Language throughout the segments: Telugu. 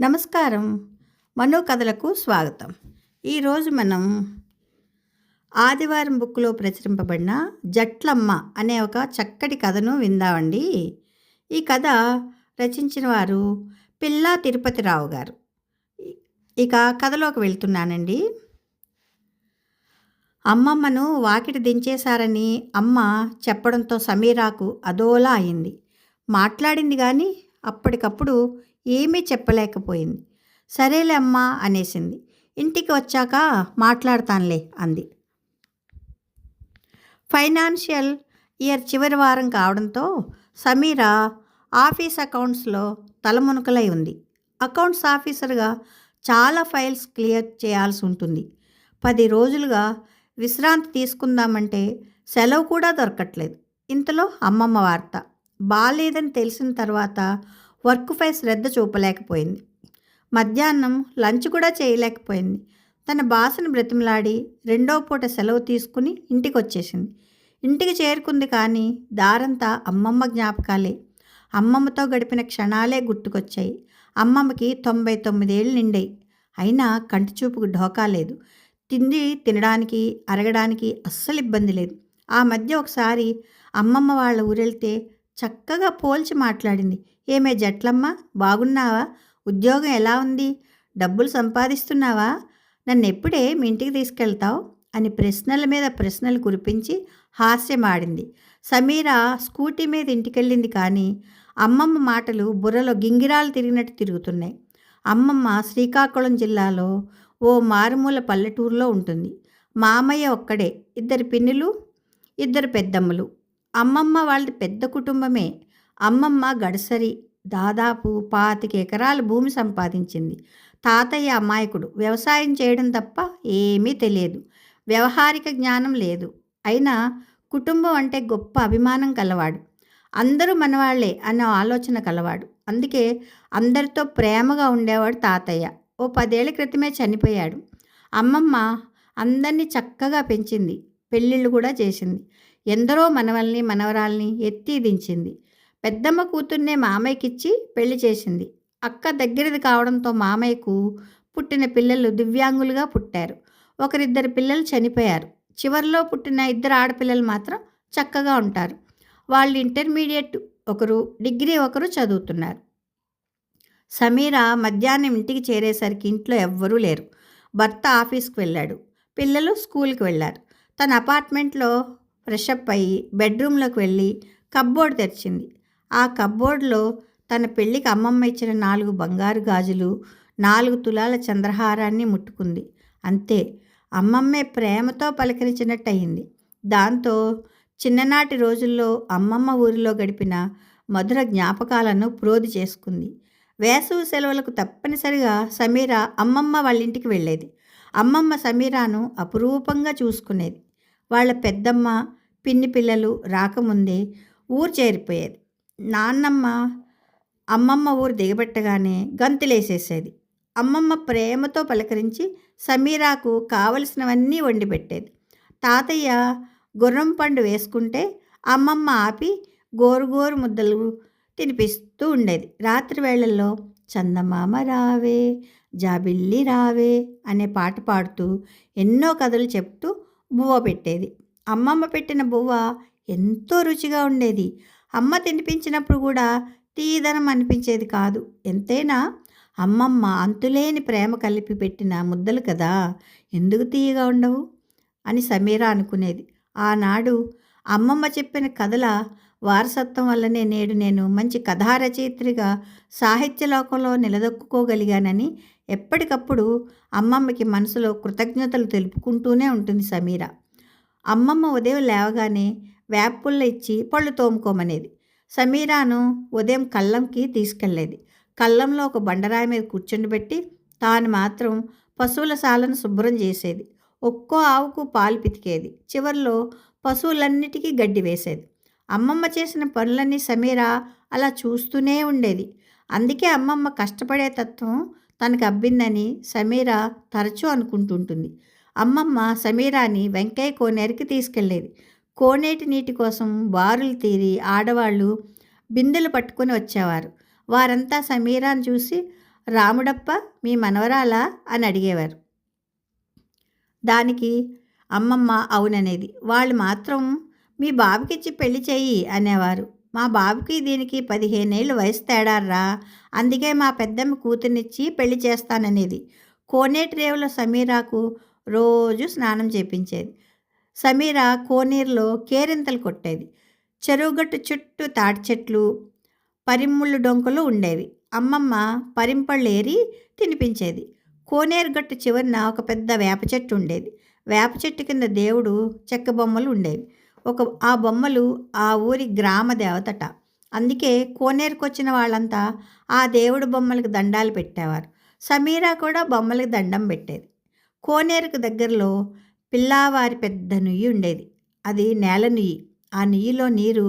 నమస్కారం. మనో కథలకు స్వాగతం ఈరోజు మనం ఆదివారం బుక్లో ప్రచురింపబడిన జట్లమ్మ అనే ఒక చక్కటి కథను విందామండి. ఈ కథ రచించిన వారు పిల్లా తిరుపతిరావు గారు. ఇక కథలోకి వెళ్తున్నానండి. అమ్మమ్మను వాకిటి దించేశారని అమ్మ చెప్పడంతో సమీరాకు అదోలా అయింది. మాట్లాడింది కానీ అప్పటికప్పుడు ఏమీ చెప్పలేకపోయింది. సరేలే అమ్మా అనేసింది. ఇంటికి వచ్చాక మాట్లాడతానులే అంది. ఫైనాన్షియల్ ఇయర్ చివరి వారం కావడంతో సమీర ఆఫీస్ అకౌంట్స్లో తలమునకలై ఉంది. అకౌంట్స్ ఆఫీసర్గా చాలా ఫైల్స్ క్లియర్ చేయాల్సి ఉంటుంది. పది రోజులుగా విశ్రాంతి తీసుకుందామంటే సెలవు కూడా దొరకట్లేదు. ఇంతలో అమ్మమ్మ వార్త. బాగాలేదని తెలిసిన తర్వాత వర్క్పై శ్రద్ధ చూపలేకపోయింది. మధ్యాహ్నం లంచ్ కూడా చేయలేకపోయింది. తన బాసను బ్రతిమలాడి రెండో పూట సెలవు తీసుకుని ఇంటికి వచ్చేసింది ఇంటికి చేరుకుంది కానీ దారంతా అమ్మమ్మ జ్ఞాపకాలే. అమ్మమ్మతో గడిపిన క్షణాలే గుర్తుకొచ్చాయి. అమ్మమ్మకి తొంభై తొమ్మిదేళ్ళు నిండాయి. అయినా కంటి చూపుకు ఢోకా లేదు. తిండి తినడానికి అరగడానికి అస్సలు ఇబ్బంది లేదు. ఆ మధ్య ఒకసారి అమ్మమ్మ వాళ్ళ ఊరెళ్తే చక్కగా పోల్చి మాట్లాడింది. ఏమే జట్లమ్మ బాగున్నావా? ఉద్యోగం ఎలా ఉంది? డబ్బులు సంపాదిస్తున్నావా? నన్ను ఎప్పుడే మీ ఇంటికి తీసుకెళ్తావు? అని ప్రశ్నల మీద ప్రశ్నలు కురిపించి హాస్యమాడింది సమీర స్కూటీ మీద ఇంటికెళ్ళింది కానీ అమ్మమ్మ మాటలు బుర్రలో గింగిరాలు తిరిగినట్టు తిరుగుతున్నాయి. అమ్మమ్మ శ్రీకాకుళం జిల్లాలో ఓ మారుమూల పల్లెటూరులో ఉంటుంది. మామయ్య ఒక్కడే. ఇద్దరు పిన్నులు ఇద్దరు పెద్దమ్మలు. అమ్మమ్మ వాళ్ళది పెద్ద కుటుంబమే. అమ్మమ్మ గడసరి దాదాపు పాతిక ఎకరాల భూమి సంపాదించింది. తాతయ్య అమాయకుడు. వ్యవసాయం చేయడం తప్ప ఏమీ తెలియదు. వ్యవహారిక జ్ఞానం లేదు. అయినా కుటుంబం అంటే గొప్ప అభిమానం కలవాడు. అందరూ మనవాళ్ళే అన్న ఆలోచన కలవాడు. అందుకే అందరితో ప్రేమగా ఉండేవాడు తాతయ్య. ఓ పదేళ్ళ క్రితమే చనిపోయాడు. అమ్మమ్మ అందరినీ చక్కగా పెంచింది. పెళ్ళిళ్ళు కూడా చేసింది. ఎందరో మనవల్ని మనవరాల్ని ఎత్తి దించింది. పెద్దమ్మ కూతుర్నే మామయ్యకిచ్చి పెళ్ళి చేసింది. అక్క దగ్గరది కావడంతో మామయ్యకు పుట్టిన పిల్లలు దివ్యాంగులుగా పుట్టారు. ఒకరిద్దరు పిల్లలు చనిపోయారు. చివరిలో పుట్టిన ఇద్దరు ఆడపిల్లలు మాత్రం చక్కగా ఉంటారు. వాళ్ళు ఇంటర్మీడియట్ ఒకరు డిగ్రీ ఒకరు చదువుతున్నారు. సమీర మధ్యాహ్నం ఇంటికి చేరేసరికి ఇంట్లో ఎవ్వరూ లేరు. భర్త ఆఫీస్కి వెళ్ళాడు. పిల్లలు స్కూల్కి వెళ్ళారు. తన అపార్ట్మెంట్లో ఫ్రెషప్ అయ్యి బెడ్రూమ్లోకి వెళ్ళి కబ్బోర్డ్ తెరిచింది. ఆ కబ్బోర్డ్లో తన పెళ్ళికి అమ్మమ్మ ఇచ్చిన నాలుగు బంగారు గాజులు నాలుగు తులాల చంద్రహారాన్ని ముట్టుకుంది. అంతే అమ్మమ్మే ప్రేమతో పలకరించినట్టు అయింది దాంతో చిన్ననాటి రోజుల్లో అమ్మమ్మ ఊరిలో గడిపిన మధుర జ్ఞాపకాలను ప్రోధి చేసుకుంది. వేసవి సెలవులకు తప్పనిసరిగా సమీర అమ్మమ్మ వాళ్ళ ఇంటికి వెళ్ళేది. అమ్మమ్మ సమీరాను అపురూపంగా చూసుకునేది. వాళ్ళ పెద్దమ్మ పిన్ని పిల్లలు రాకముందే ఊరు చేరిపోయేది. నాన్నమ్మ అమ్మమ్మ ఊరు దిగబెట్టగానే గంతులేసేసేది. అమ్మమ్మ ప్రేమతో పలకరించి సమీరాకు కావలసినవన్నీ వండిపెట్టేది. తాతయ్య గుర్రం పండు వేసుకుంటే అమ్మమ్మ ఆపి గోరుగోరు ముద్దలు తినిపిస్తూ ఉండేది. రాత్రి వేళల్లో చందమామ రావే జాబిల్లి రావే అనే పాట పాడుతూ ఎన్నో కథలు చెప్తూ బువ్వ పెట్టేది. అమ్మమ్మ పెట్టిన బువ్వ ఎంతో రుచిగా ఉండేది. అమ్మ తినిపించినప్పుడు కూడా తీదనం అనిపించేది కాదు. ఎంతైనా అమ్మమ్మ అంతులేని ప్రేమ కలిపి పెట్టిన ముద్దలు కదా ఎందుకు తీయగా ఉండవు? అని సమీర అనుకునేది. ఆనాడు అమ్మమ్మ చెప్పిన కథల వారసత్వం వల్లనే నేడు నేను మంచి కథారచయిత్రిగా సాహిత్య లోకంలో నిలదొక్కుకోగలిగానని ఎప్పటికప్పుడు అమ్మమ్మకి మనసులో కృతజ్ఞతలు తెలుపుకుంటూనే ఉంటుంది సమీర. అమ్మమ్మ ఉదయం లేవగానే వేపుళ్ళ ఇచ్చి పళ్ళు తోముకోమనేది. సమీరాను ఉదయం కళ్ళంకి తీసుకెళ్ళేది. కళ్ళంలో ఒక బండరాయి మీద కూర్చుండబెట్టి తాను మాత్రం పశువుల సాలను శుభ్రం చేసేది. ఒక్కో ఆవుకు పాలు పితికేది. చివరిలో పశువులన్నిటికీ గడ్డి వేసేది. అమ్మమ్మ చేసిన పనులన్నీ సమీర అలా చూస్తూనే ఉండేది. అందుకే అమ్మమ్మ కష్టపడే తత్వం తనకు అబ్బిందని సమీర తరచూ అనుకుంటుంటుంది. అమ్మమ్మ సమీరాని వెంకయ్య కోనేరుకి తీసుకెళ్ళేది కోనేటి నీటి కోసం బారులు తీరి ఆడవాళ్ళు బిందెలు పట్టుకొని వచ్చేవారు. వారంతా సమీరాను చూసి రాముడప్ప మీ మనవరాలా? అని అడిగేవారు. దానికి అమ్మమ్మ అవుననేది. వాళ్ళు మాత్రం మీ బాబుకిచ్చి పెళ్ళి చెయ్యి అనేవారు. మా బాబుకి దీనికి పదిహేనేళ్ళు వయసు తేడారా? అందుకే మా పెద్దమ్మ కూతుర్నిచ్చి పెళ్ళి చేస్తాననేది. కోనేటిరేవుల సమీరాకు రోజు స్నానం చేపించేది. సమీర కోనేరులో కేరింతలు కొట్టేది. చెరువుగట్టు చుట్టూ తాటి చెట్లు పరిముళ్ళు డొంకలు ఉండేవి. అమ్మమ్మ పరింపళ్ళు ఏరి తినిపించేది. కోనేరు గట్టు చివరిన ఒక పెద్ద వేప చెట్టు ఉండేది. వేప చెట్టు కింద దేవుడు చెక్క బొమ్మలు ఉండేవి. ఒక ఆ బొమ్మలు ఆ ఊరి గ్రామ దేవతట. అందుకే కోనేరుకు వచ్చిన వాళ్ళంతా ఆ దేవుడు బొమ్మలకు దండాలు పెట్టేవారు. సమీరా కూడా బొమ్మలకు దండం పెట్టేది. కోనేరుకు దగ్గరలో పిల్లావారి పెద్ద నుయ్యి ఉండేది. అది నేల నుయ్యి. ఆ నుయ్యిలో నీరు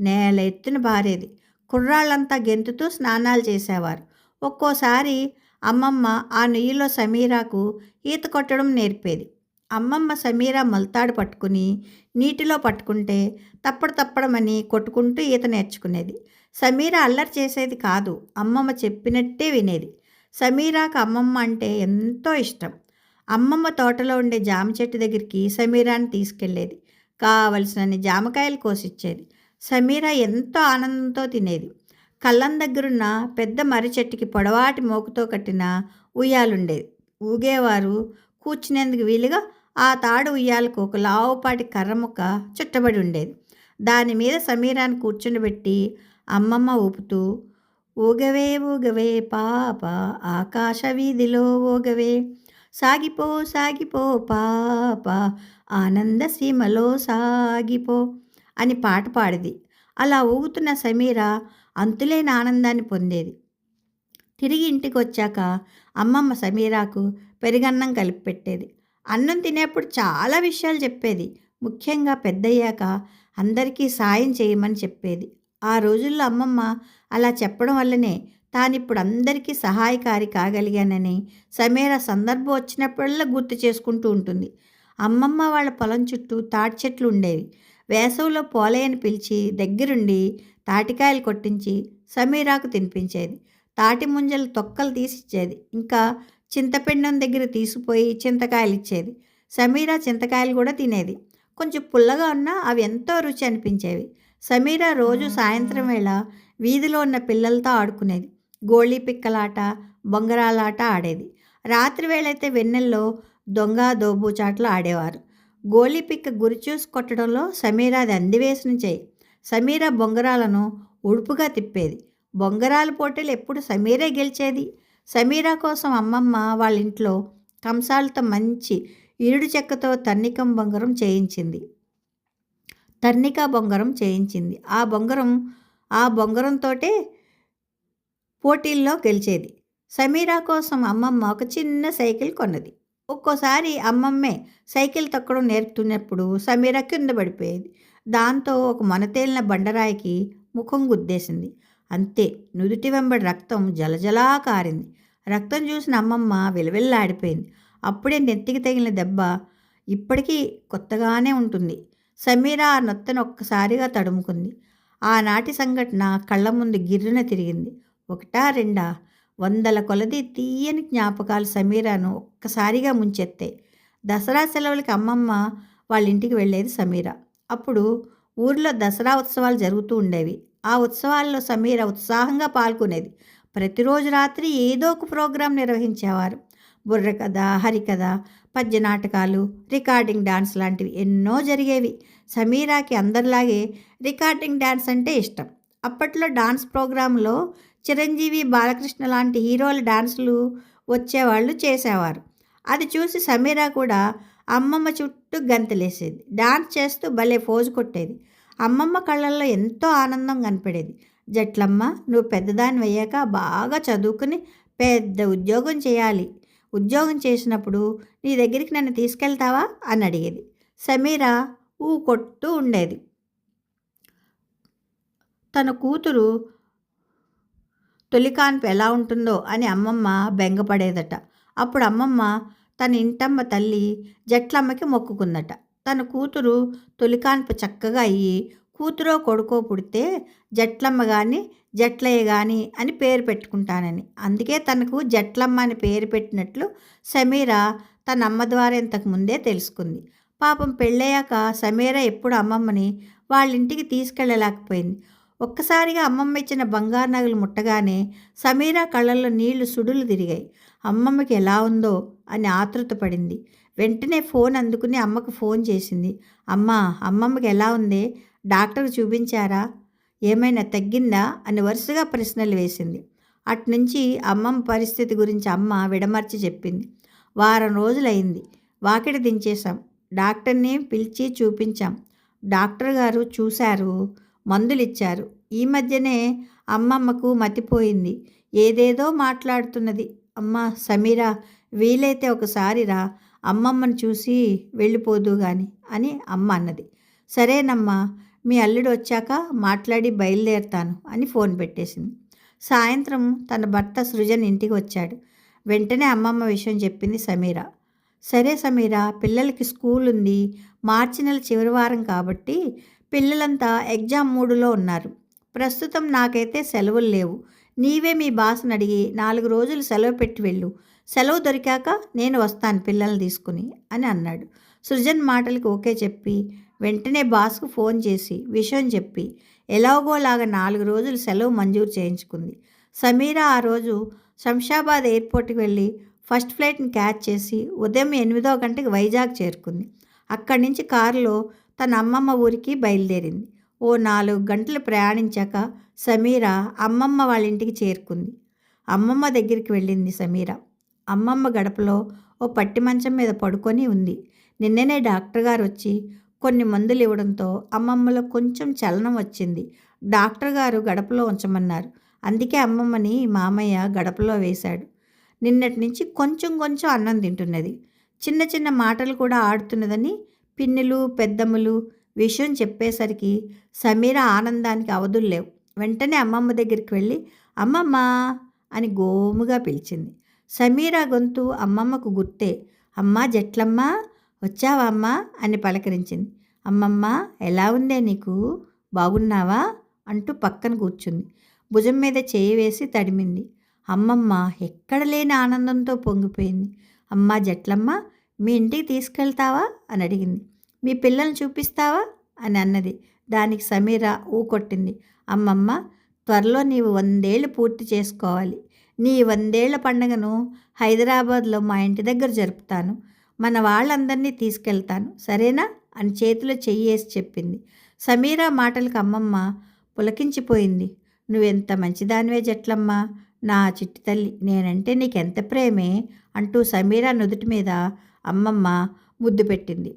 నేల ఎత్తున బారేది కుర్రాళ్ళంతా గెంతుతూ స్నానాలు చేసేవారు. ఒక్కోసారి అమ్మమ్మ ఆ నెయ్యిలో సమీరాకు ఈత కొట్టడం నేర్పేది. అమ్మమ్మ సమీరా మొలతాడు పట్టుకుని నీటిలో పట్టుకుంటే తప్పడు తప్పడమని కొట్టుకుంటూ ఈత నేర్చుకునేది. సమీర అల్లరి చేసేది కాదు అమ్మమ్మ చెప్పినట్టే వినేది. సమీరాకు అమ్మమ్మ అంటే ఎంతో ఇష్టం. అమ్మమ్మ తోటలో ఉండే జామ చెట్టు దగ్గరికి సమీరాని తీసుకెళ్ళేది. కావలసినన్ని జామకాయలు కోసిచ్చేది. సమీర ఎంతో ఆనందంతో తినేది. కళ్ళం దగ్గరున్న పెద్ద మర్రి చెట్టుకి పొడవాటి మోకుతో కట్టిన ఉయ్యాలుండేది ఊగేవారు కూర్చునేందుకు వీలుగా ఆ తాడు ఉయ్యాలకు ఒక లావుపాటి కర్ర ముక్క చుట్టబడి ఉండేది. దాని మీద సమీరాన్ని కూర్చుండబెట్టి అమ్మమ్మ ఊపుతూ ఊగవే ఊగవే పాప ఆకాశ వీధిలో ఊగవే. సాగిపో సాగిపో పాప ఆనంద సీమలో సాగిపో అని పాట పాడేది. అలా ఊగుతున్న సమీర అంతులేని ఆనందాన్ని పొందేది. తిరిగి ఇంటికి వచ్చాక అమ్మమ్మ సమీరాకు పెరుగన్నం కలిపి పెట్టేది అన్నం తినేప్పుడు చాలా విషయాలు చెప్పేది. ముఖ్యంగా పెద్దయ్యాక అందరికీ సాయం చేయమని చెప్పేది. ఆ రోజుల్లో అమ్మమ్మ అలా చెప్పడం వల్లనే తానిప్పుడు అందరికీ సహాయకారి కాగలిగానని సమీర సందర్భం వచ్చినప్పుడల్లా గుర్తు చేసుకుంటూ ఉంటుంది. అమ్మమ్మ వాళ్ళ పొలం చుట్టూ తాటి చెట్లు ఉండేవి. వేసవిలో పోలయ్యని పిలిచి దగ్గరుండి తాటికాయలు కొట్టించి సమీరాకు తినిపించేది. తాటి ముంజలు తొక్కలు తీసిచ్చేది. ఇంకా చింతపిండం దగ్గర తీసిపోయి చింతకాయలు ఇచ్చేది సమీరా చింతకాయలు కూడా తినేది. కొంచెం పుల్లగా ఉన్నా అవి ఎంతో రుచి అనిపించేవి. సమీరా రోజు సాయంత్రం వేళ వీధిలో ఉన్న పిల్లలతో ఆడుకునేది. గోళీ పిక్కలాట బొంగరాలాట ఆడేది. రాత్రి వేళైతే వెన్నెల్లో దొంగ దోబూచాట్లు ఆడేవారు. గోళీ పిక్క గురి చూసి కొట్టడంలో సమీరాది అందివేసిన చేయి. సమీరా బొంగరాలను ఉడుపుగా తిప్పేది. బొంగరాల పోటీలు ఎప్పుడు సమీరే గెలిచేది? సమీరా కోసం అమ్మమ్మ వాళ్ళ ఇంట్లో కంసాలతో మంచి ఇరుడు చెక్కతో తర్నికం బొంగరం చేయించింది. తర్నికా బొంగరం చేయించింది. ఆ బొంగరం ఆ బొంగరంతోటే పోటీల్లో గెలిచేది. సమీరా కోసం అమ్మమ్మ ఒక చిన్న సైకిల్ కొన్నది. ఒక్కోసారి అమ్మమ్మే సైకిల్ తొక్కడం నేర్పుతున్నప్పుడు సమీర కింద పడిపోయేది. దాంతో ఒక మనతేలిన బండరాయికి ముఖం గుద్దేసింది. అంతే నుదుటి వెంబడి రక్తం జలజలా కారింది. రక్తం చూసిన అమ్మమ్మ విలవిల్లాడిపోయింది. అప్పుడే నెత్తికి తగిలిన దెబ్బ ఇప్పటికీ కొత్తగానే ఉంటుంది. సమీర ఆ నొత్తను ఒక్కసారిగా తడుముకుంది. ఆనాటి సంఘటన కళ్ళ ముందు గిర్రున తిరిగింది. ఒకటా రెండా? వందల కొలది తీయని జ్ఞాపకాలు సమీరాను ఒక్కసారిగా ముంచెత్తాయి దసరా సెలవులకి అమ్మమ్మ వాళ్ళ ఇంటికి వెళ్ళేది సమీర. అప్పుడు ఊర్లో దసరా ఉత్సవాలు జరుగుతూ ఉండేవి. ఆ ఉత్సవాల్లో సమీర ఉత్సాహంగా పాల్గొనేది. ప్రతిరోజు రాత్రి ఏదో ఒక ప్రోగ్రాం నిర్వహించేవారు. బుర్రకథ హరికథ పద్య నాటకాలు రికార్డింగ్ డాన్స్ లాంటివి ఎన్నో జరిగేవి. సమీరాకి అందరిలాగే రికార్డింగ్ డాన్స్ అంటే ఇష్టం. అప్పట్లో డాన్స్ ప్రోగ్రాంలో చిరంజీవి బాలకృష్ణ లాంటి హీరోల డాన్సులు వచ్చేవాళ్ళు చేసేవారు. అది చూసి సమీరా కూడా అమ్మమ్మ చుట్టూ గంతలేసేది. డాన్స్ చేస్తూ భలే ఫోజు కొట్టేది. అమ్మమ్మ కళ్ళల్లో ఎంతో ఆనందం కనపడేది. జట్లమ్మ నువ్వు పెద్దదాన్ని అయ్యాక బాగా చదువుకుని పెద్ద ఉద్యోగం చేయాలి. ఉద్యోగం చేసినప్పుడు నీ దగ్గరికి నన్ను తీసుకెళ్తావా? అని అడిగేది. సమీరా ఊ కొట్టు ఉండేది. తన కూతురు తొలికాన్పు ఎలా ఉంటుందో అని అమ్మమ్మ బెంగపడేదట. అప్పుడు అమ్మమ్మ తన ఇంటమ్మ తల్లి జట్లమ్మకి మొక్కుకుందట. తన కూతురు తొలికాన్పు చక్కగా అయ్యి కూతురో కొడుకో పుడితే జట్లమ్మ కానీ జట్లయ్య కానీ అని పేరు పెట్టుకుంటానని. అందుకే తనకు జట్లమ్మ అని పేరు పెట్టినట్లు సమీర తన అమ్మ ద్వారా ఇంతకు ముందే తెలుసుకుంది. పాపం పెళ్ళయ్యాక సమీర ఎప్పుడు అమ్మమ్మని వాళ్ళ ఇంటికి తీసుకెళ్ళలేకపోయింది. ఒక్కసారిగా అమ్మమ్మ ఇచ్చిన బంగారు నగలు ముట్టగానే సమీరా కళ్ళల్లో నీళ్ళు సుడులు తిరిగాయి. అమ్మమ్మకి ఎలా ఉందో అని ఆతృత పడింది. వెంటనే ఫోన్ అందుకుని అమ్మకు ఫోన్ చేసింది. అమ్మ అమ్మమ్మకి ఎలా ఉంది? డాక్టర్ చూపించారా? ఏమైనా తగ్గిందా? అని వరుసగా ప్రశ్నలు వేసింది. అట్నుంచి అమ్మమ్మ పరిస్థితి గురించి అమ్మ విడమర్చి చెప్పింది. వారం రోజులైంది. వాకిడి దించేశాం. డాక్టర్ని పిలిచి చూపించాం. డాక్టర్ గారు చూశారు. మందులిచ్చారు. ఈ మధ్యనే అమ్మమ్మకు మతిపోయింది. ఏదేదో మాట్లాడుతున్నది. అమ్మ సమీరా వీలైతే ఒకసారి రా అమ్మమ్మను చూసి వెళ్ళిపోదు గాని అని అమ్మ అన్నది. సరేనమ్మా మీ అల్లుడు వచ్చాక మాట్లాడి బయలుదేరుతాను అని ఫోన్ పెట్టేసింది. సాయంత్రం తన భర్త సృజన్ ఇంటికి వచ్చాడు. వెంటనే అమ్మమ్మ విషయం చెప్పింది సమీర. సరే సమీరా పిల్లలకి స్కూల్ ఉంది మార్చి నెల చివరి వారం కాబట్టి పిల్లలంతా ఎగ్జామ్ మూడులో ఉన్నారు. ప్రస్తుతం నాకైతే సెలవులు లేవు. నీవే మీ బాస్ని అడిగి నాలుగు రోజులు సెలవు పెట్టి వెళ్ళు. సెలవు దొరికాక నేను వస్తాను పిల్లల్ని తీసుకుని అని అన్నాడు. సృజన్ మాటలకు ఓకే చెప్పి వెంటనే బాస్కు ఫోన్ చేసి విషయం చెప్పి ఎలాగోలాగా నాలుగు రోజులు సెలవు మంజూరు చేయించుకుంది. సమీరా ఆ రోజు శంషాబాద్ ఎయిర్పోర్ట్కి వెళ్ళి ఫస్ట్ ఫ్లైట్ని క్యాచ్ చేసి ఉదయం ఎనిమిదో గంటకి వైజాగ్ చేరుకుంది. అక్కడి నుంచి కారులో తన అమ్మమ్మ ఊరికి బయలుదేరింది. ఓ నాలుగు గంటలు ప్రయాణించాక సమీర అమ్మమ్మ వాళ్ళ ఇంటికి చేరుకుంది. అమ్మమ్మ దగ్గరికి వెళ్ళింది సమీర. అమ్మమ్మ గడపలో ఓ పట్టి మంచం మీద పడుకొని ఉంది. నిన్ననే డాక్టర్ గారు వచ్చి కొన్ని మందులు ఇవ్వడంతో అమ్మమ్మలో కొంచెం చలనం వచ్చింది. డాక్టర్ గారు గడపలో ఉంచమన్నారు. అందుకే అమ్మమ్మని మామయ్య గడపలో వేశాడు. నిన్నటి నుంచి కొంచెం కొంచెం అన్నం తింటున్నది. చిన్న చిన్న మాటలు కూడా ఆడుతున్నదని పిన్నులు పెద్దమ్మలు విషయం చెప్పేసరికి సమీర ఆనందానికి అవధులు లేవు. వెంటనే అమ్మమ్మ దగ్గరికి వెళ్ళి అమ్మమ్మ అని గోముగా పిలిచింది. సమీర గొంతు అమ్మమ్మకు గుర్తే అమ్మ జట్లమ్మ వచ్చావా అమ్మా? అని పలకరించింది. అమ్మమ్మ ఎలా ఉందే నీకు? బాగున్నావా? అంటూ పక్కన కూర్చుంది. భుజం మీద చేయి వేసి తడిమింది. అమ్మమ్మ ఎక్కడ లేని ఆనందంతో పొంగిపోయింది. అమ్మా జట్లమ్మ మీ ఇంటికి తీసుకెళ్తావా? అని అడిగింది. మీ పిల్లల్ని చూపిస్తావా? అని అన్నది. దానికి సమీర ఊకొట్టింది అమ్మమ్మ త్వరలో నీవు వందేళ్ళు పూర్తి చేసుకోవాలి. నీ వందేళ్ళ పండుగను హైదరాబాద్లో మా ఇంటి దగ్గర జరుపుతాను. మన వాళ్ళందరినీ తీసుకెళ్తాను. సరేనా? అని చేతిలో చెయ్యేసి చెప్పింది. సమీరా మాటలకు అమ్మమ్మ పులకించిపోయింది. నువ్వెంత మంచిదానివే జట్లమ్మా. నా చిట్టి తల్లి నేనంటే నీకెంత ప్రేమే అంటూ సమీరా నుదుటి మీద అమ్మమ్మ ముద్దు పెట్టింది.